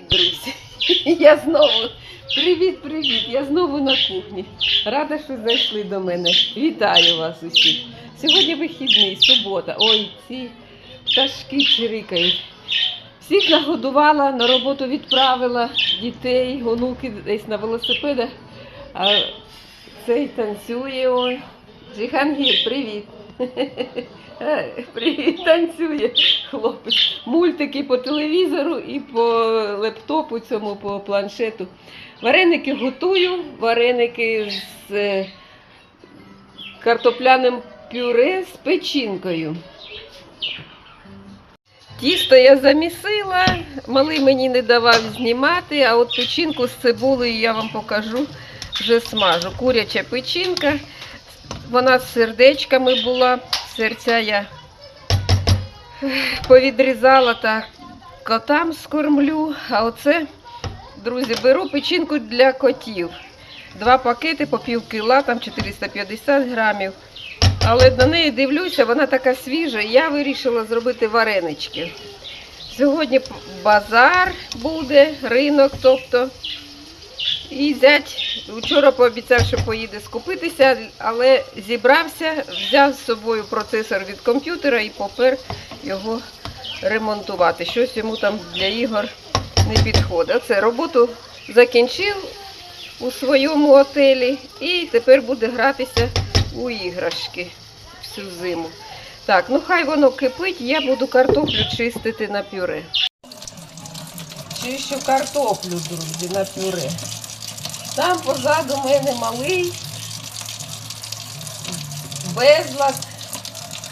Друзі! Я знову. Привіт, привіт! Я знову на кухні. Рада, що зайшли до мене. Вітаю вас усіх. Сьогодні вихідний, субота. Ой, ці пташки чирикають. Всіх нагодувала, на роботу відправила дітей, онуки десь на велосипедах. А цей танцює. Ой. Джихангір, привіт. Танцює хлопець. Мультики по телевізору і по лептопу цьому, по планшету. Вареники готую, вареники з е, картопляним пюре з печінкою. Тісто я замісила, малий мені не давав знімати, а от печінку з цибулею я вам покажу, вже смажу. Куряча печінка, вона з сердечками була, серця я повідрізала та котам скормлю. А оце, друзі, беру печінку для котів. Два пакети по пів кіла, там 450 грамів. Але на неї дивлюся, вона така свіжа. Я вирішила зробити варенички. Сьогодні базар буде, ринок, тобто. І зять вчора пообіцяв, що поїде скупитися, але зібрався, взяв з собою процесор від комп'ютера і попер його ремонтувати. Щось йому там для ігор не підходить. Оце роботу закінчив у своєму отелі і тепер буде гратися у іграшки всю зиму. Так, ну хай воно кипить, я буду картоплю чистити на пюре. Чищу картоплю, друзі, на пюре. Там позаду мене малий безлад.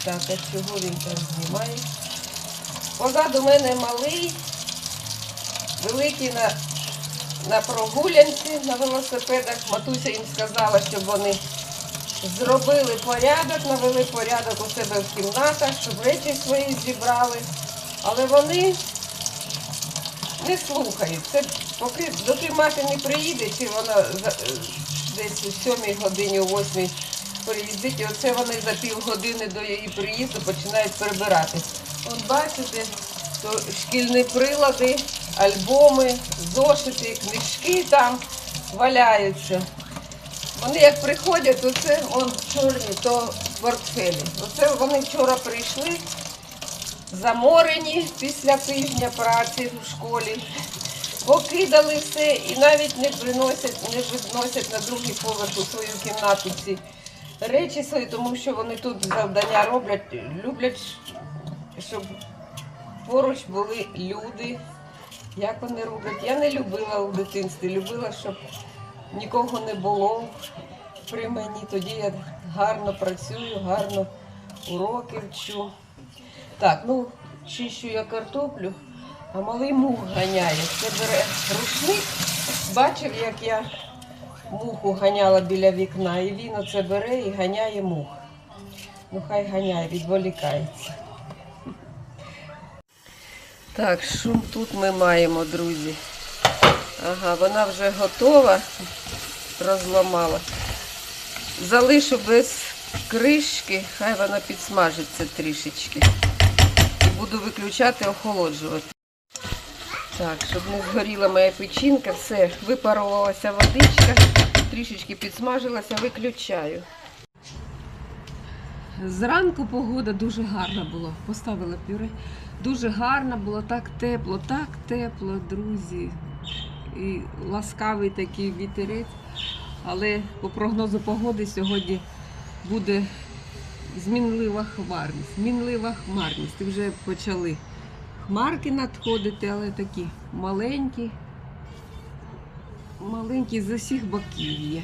Так, а чого він там знімає? Позаду мене малий, великий на, на прогулянці на велосипедах. Матуся їм сказала, щоб вони зробили порядок, навели порядок у себе в кімнатах, щоб речі свої зібрали. Але вони не слухають. Це поки доки мати не приїде, чи вона е, десь у сьомій годині, у восьмій приїздить, і оце вони за півгодини до її приїзду починають прибирати. От бачите, то шкільні прилади, альбоми, зошити, книжки там валяються. Вони як приходять, то це он чорні, то портфелі. Оце вони вчора прийшли, заморені після тижня праці в школі. Покидали все і навіть не приносять, не відносять на другий поверх у свою кімнату ці речі свої, тому що вони тут завдання роблять, люблять, щоб поруч були люди. Як вони роблять? Я не любила у дитинстві, любила, щоб нікого не було при мені. Тоді я гарно працюю, гарно уроки вчу. Так, ну чищу я картоплю, а малий мух ганяє. Це бере рушник. Бачив, як я муху ганяла біля вікна, і він оце бере і ганяє мух. Ну хай ганяє, відволікається. Так, шум тут ми маємо, друзі. Ага, вона вже готова, розламала. Залишу без кришки, хай вона підсмажиться трішечки. Буду виключати, охолоджувати. Так, щоб не згоріла моя печінка, все, випарувалася водичка, трішечки підсмажилася, виключаю. Зранку погода дуже гарна була. Поставила пюре. Дуже гарна було, так тепло, так тепло, друзі. І ласкавий такий вітерець. Але по прогнозу погоди сьогодні буде змінлива хмарність. Змінлива хмарність. Вже почали хмарки надходити, але такі маленькі, маленькі з усіх боків є.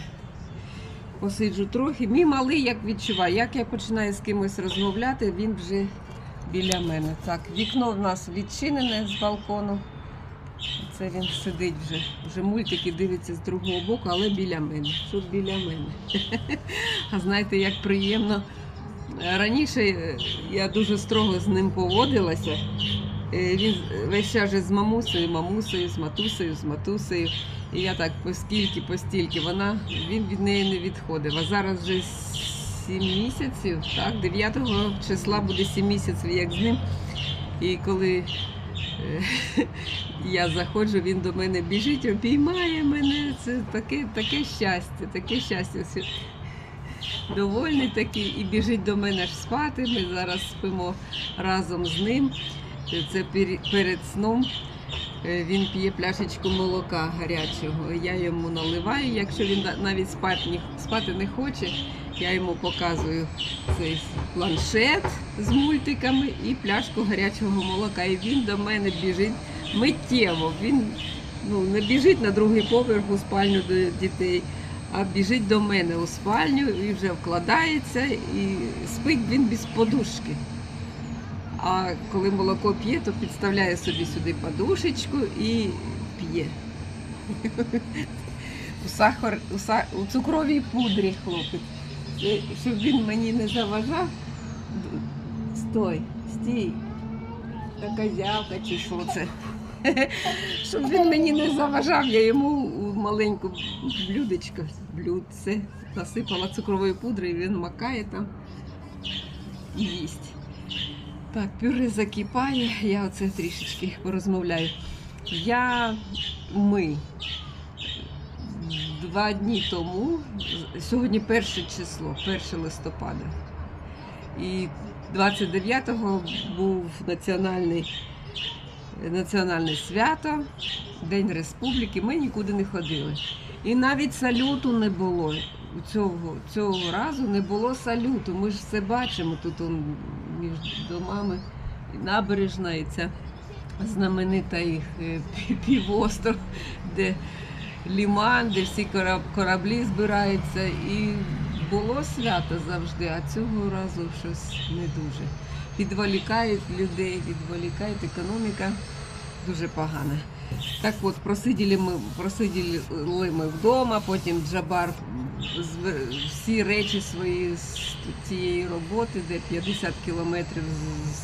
Посиджу трохи. Мій малий як відчуває, як я починаю з кимось розмовляти, він вже біля мене. Так, вікно в нас відчинене з балкону. Це він сидить вже. Вже мультики дивиться з другого боку, але біля мене. Тут біля мене. А знаєте, як приємно. Раніше е, я дуже строго з ним поводилася. Е, Він весь час з мамусею, мамусею, з матусею, з матусею. І я так постільки, постільки, вона, він від неї не відходив. А зараз вже 7 місяців, так, 9 числа буде 7 місяців, як з ним. І коли е, Я заходжу, він до мене біжить, обіймає мене. Це таке, таке щастя, таке щастя. Довольний такий і біжить до мене ж спати. Ми зараз спимо разом з ним. Це перед сном. Е, Він п'є пляшечку молока гарячого. Я йому наливаю. Якщо він навіть спати не хоче, я йому показую цей планшет з мультиками і пляшку гарячого молока. І він до мене біжить миттєво. Він ну, не біжить на другий поверх у спальню до дітей, а біжить до мене у спальню і вже вкладається, і спить він без подушки. А коли молоко п'є, то підставляє собі сюди подушечку і п'є. У, сахар, у, са, у цукровій пудрі хлопець. Щоб він мені не заважав. Стой, стій. Та козявка чи що це? Щоб він мені не заважав, я йому маленьку блюдечко, блюдце насипала цукрової пудри, і він макає там і їсть. Так, пюре закипає, я оце трішечки порозмовляю. Я ми два дні тому, сьогодні перше число, 1 листопада. І 29-го був національний, національне свято, День Республіки. Ми нікуди не ходили. І навіть салюту не було. Цього, цього разу не було салюту. Ми ж все бачимо тут он, між домами і набережна, і ця знаменита їх е, півостров, де ліман, де всі кораб- кораблі збираються. І було свято завжди, а цього разу щось не дуже. Відволікають людей, відволікають економіка дуже погана. Так от, просиділи ми, просиділи ми вдома, потім Джабар всі речі свої з цієї роботи, де 50 кілометрів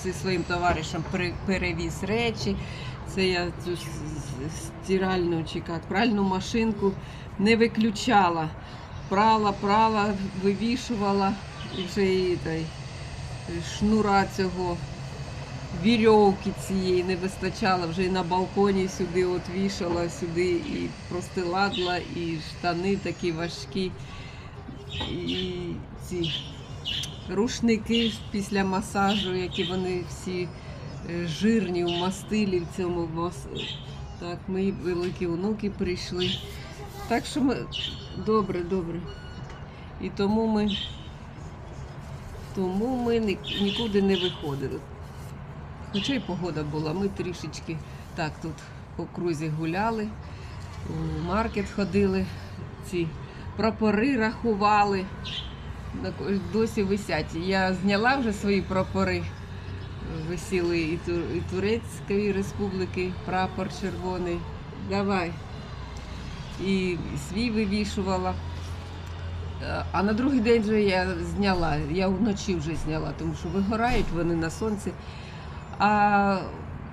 зі своїм товаришем пере- перевіз речі. Це я цю стиральну чи пральну машинку не виключала. Прала, прала, вивішувала і вже той, шнура цього вірьовки цієї не вистачало, вже і на балконі сюди от вішала, сюди і простиладла, і штани такі важкі, і ці рушники після масажу, які вони всі е, жирні у мастилі в цьому мас... Так, мої великі онуки прийшли. Так що ми добре, добре. І тому ми, тому ми нікуди не виходили. Хоча й погода була, ми трішечки так тут по крузі гуляли, у маркет ходили, ці прапори рахували. Досі висять. Я зняла вже свої прапори. Висіли і Турецької республіки, прапор червоний. Давай. І свій вивішувала. А на другий день вже я зняла. Я вночі вже зняла, тому що вигорають вони на сонці. А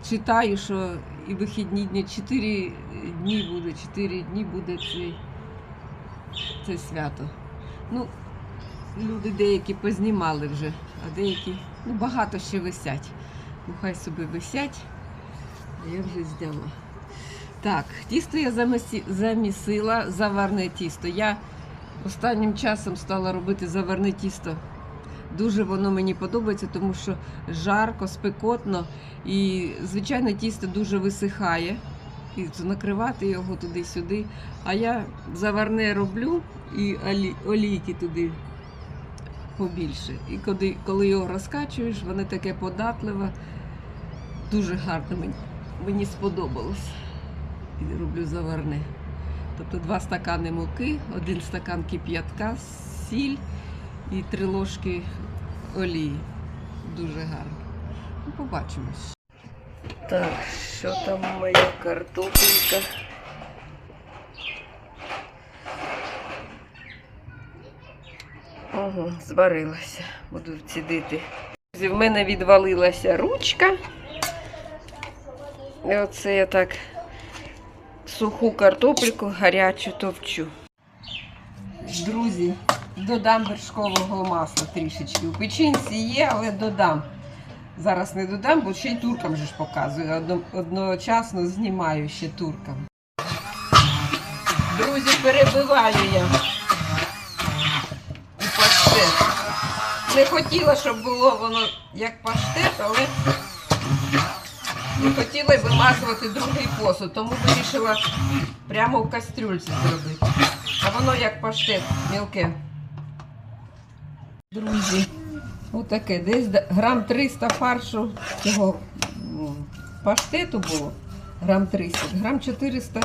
читаю, що і вихідні дні, 4 дні буде, 4 дні буде це, це свято. Ну, люди деякі познімали вже, а деякі, ну багато ще висять. Ну, хай собі висять, а я вже зняла. Так, тісто я замісила, заварне тісто. Я останнім часом стала робити заварне тісто. Дуже воно мені подобається, тому що жарко, спекотно і звичайно тісто дуже висихає. І накривати його туди-сюди. А я заварне роблю і олійки туди побільше. І коли, коли його розкачуєш, воно таке податливе, дуже гарно мені, мені сподобалось. І роблю заварне. Тобто два стакани муки, один стакан кип'ятка, сіль і три ложки олії. Дуже гарно. Ну, побачимось. Так, що там моя картопелька? Ого, зварилася. Буду цідити. В мене відвалилася ручка. І оце я так суху картопельку гарячу товчу. Друзі, додам вершкового масла трішечки. У печінці є, але додам. Зараз не додам, бо ще й туркам же ж показую. Одночасно знімаю ще туркам. Друзі, перебиваю я у паштет. Не хотіла, щоб було воно як паштет, але не хотіла вимазувати другий посуд, тому вирішила прямо в кастрюльці зробити. А воно як паштет мілке. Друзі, отаке, десь грам 300 фаршу цього паштету було. Грам 300, грам 400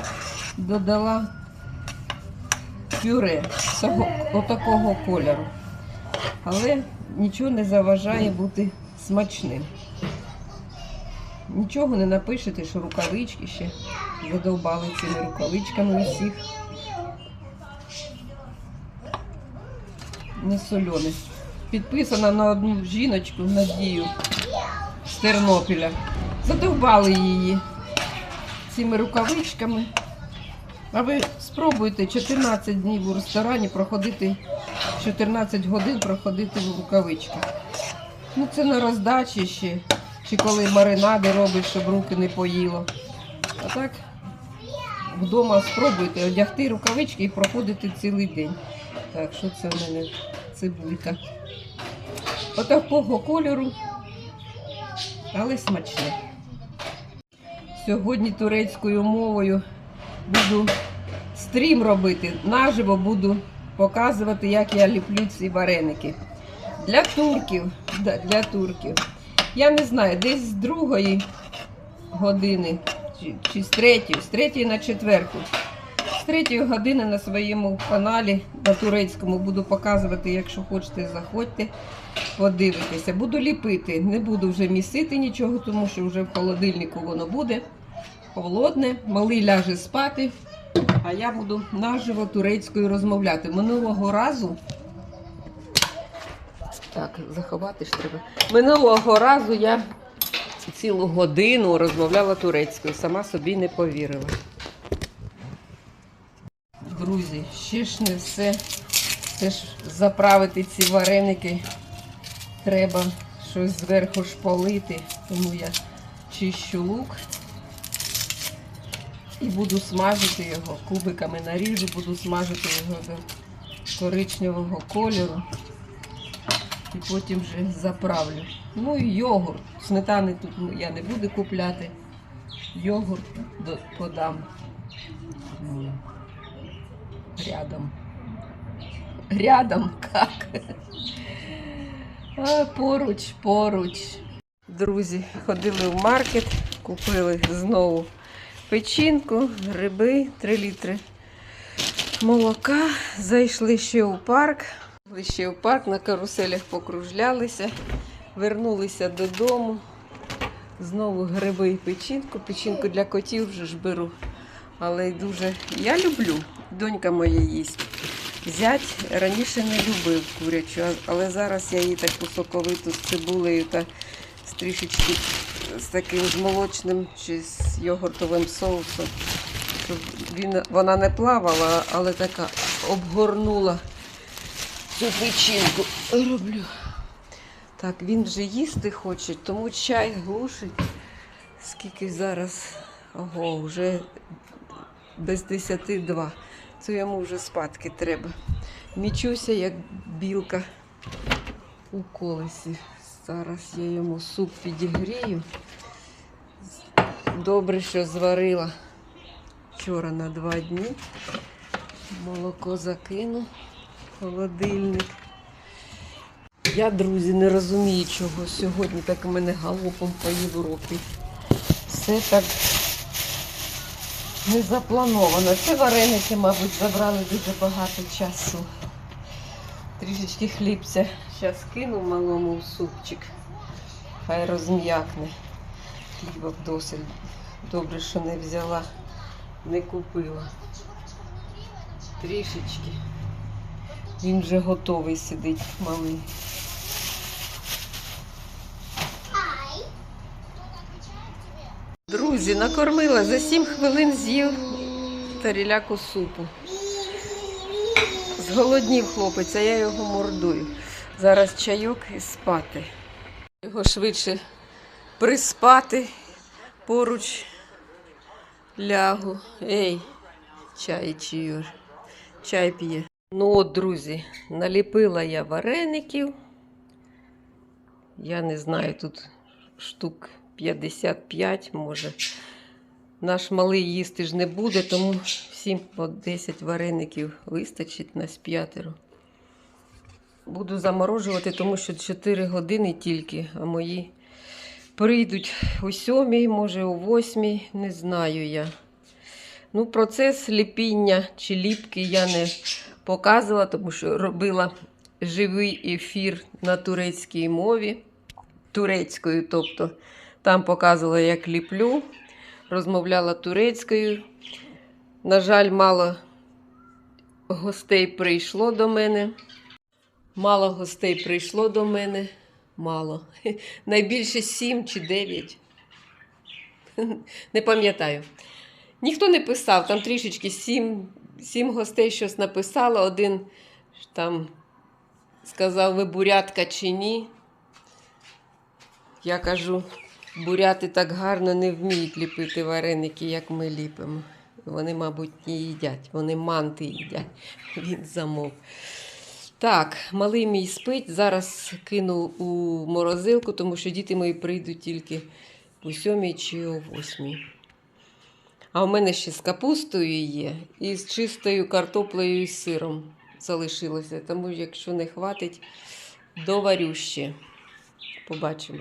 додала пюре цього, отакого кольору. Але нічого не заважає бути смачним. Нічого не напишете, що рукавички ще задовбали цими рукавичками усіх. Не солене. Підписана на одну жіночку Надію з Тернопіля. Задовбали її цими рукавичками. А ви спробуйте 14 днів у ресторані проходити 14 годин проходити в рукавичках. Ну це на роздачі ще. Чи коли маринади робиш, щоб руки не поїло. А так вдома спробуйте одягти рукавички і проходити цілий день. Так, що це в мене цибулька. Отакого кольору, але смачне. Сьогодні турецькою мовою буду стрім робити. Наживо буду показувати, як я ліплю ці вареники. Для турків, для турків. Я не знаю, десь з другої години чи, чи з третьої, з третьої на четверту. З третьої години на своєму каналі на турецькому буду показувати, якщо хочете, заходьте, подивитися. Буду ліпити, не буду вже місити нічого, тому що вже в холодильнику воно буде холодне, малий ляже спати, а я буду наживо турецькою розмовляти. Минулого разу. Так, заховати ж треба. Минулого разу я цілу годину розмовляла турецькою, сама собі не повірила. Друзі, ще ж не все. Це ж заправити ці вареники. Треба щось зверху шполити, тому я чищу лук і буду смажити його. Кубиками наріжу, буду смажити його до коричневого кольору. І потім вже заправлю. Ну і йогурт. Сметани тут я не буду купляти. Йогурт подам. Рядом. Рядом как? А, поруч, поруч. Друзі, ходили в маркет, купили знову печінку, гриби, 3 літри молока. Зайшли ще у парк. Ще в парк, на каруселях покружлялися, вернулися додому. Знову гриби і печінку. Печінку для котів вже ж беру. Але дуже я люблю. Донька моя їсть. Зять раніше не любив курячу, але зараз я її таку соковиту з цибулею та з трішечки з таким з молочним чи з йогуртовим соусом. Щоб він, вона не плавала, але така обгорнула цю печінку. Роблю. Так, він вже їсти хоче, тому чай глушить. Скільки зараз? Ого, вже без 10 Це йому вже спадки треба. Мічуся, як білка у колесі. Зараз я йому суп підігрію. Добре, що зварила вчора на два дні. Молоко закину холодильник. Я, друзі, не розумію, чого сьогодні так у мене галопом по Європі. Все так не заплановано. Це вареники, мабуть, забрали дуже багато часу. Трішечки хлібця. Зараз кину малому в супчик. Хай розм'якне. Хліба досить. Добре, що не взяла, не купила. Трішечки. Він вже готовий сидить, малий. Друзі, накормила за 7 хвилин з'їв таріляку супу. Зголоднів хлопець, а я його мордую. Зараз чайок і спати. Його швидше приспати поруч лягу. Ей, чай чиyor. Чай п'є. Ну от, друзі, наліпила я вареників. Я не знаю, тут штук 55, може. Наш малий їсти ж не буде, тому всім по 10 вареників вистачить на п'ятеро. Буду заморожувати, тому що 4 години тільки, а мої прийдуть о 7, може о 8, не знаю я. Ну, процес ліпіння чи ліпки я не показувала, тому що робила живий ефір на турецькій мові, турецькою, тобто там показувала, як ліплю, розмовляла турецькою. На жаль, мало гостей прийшло до мене. Мало гостей прийшло до мене. Мало. Найбільше сім чи дев'ять. Не пам'ятаю. Ніхто не писав, там трішечки сім, сім гостей щось написало. Один там сказав, ви бурятка чи ні. Я кажу, буряти так гарно не вміють ліпити вареники, як ми ліпимо. Вони, мабуть, не їдять, вони манти їдять. Він замов. Так, малий мій спить. Зараз кину у морозилку, тому що діти мої прийдуть тільки о сьомій чи о восьмій. А в мене ще з капустою є і з чистою картоплею і сиром залишилося. Тому якщо не хватить, доварю ще. Побачимо.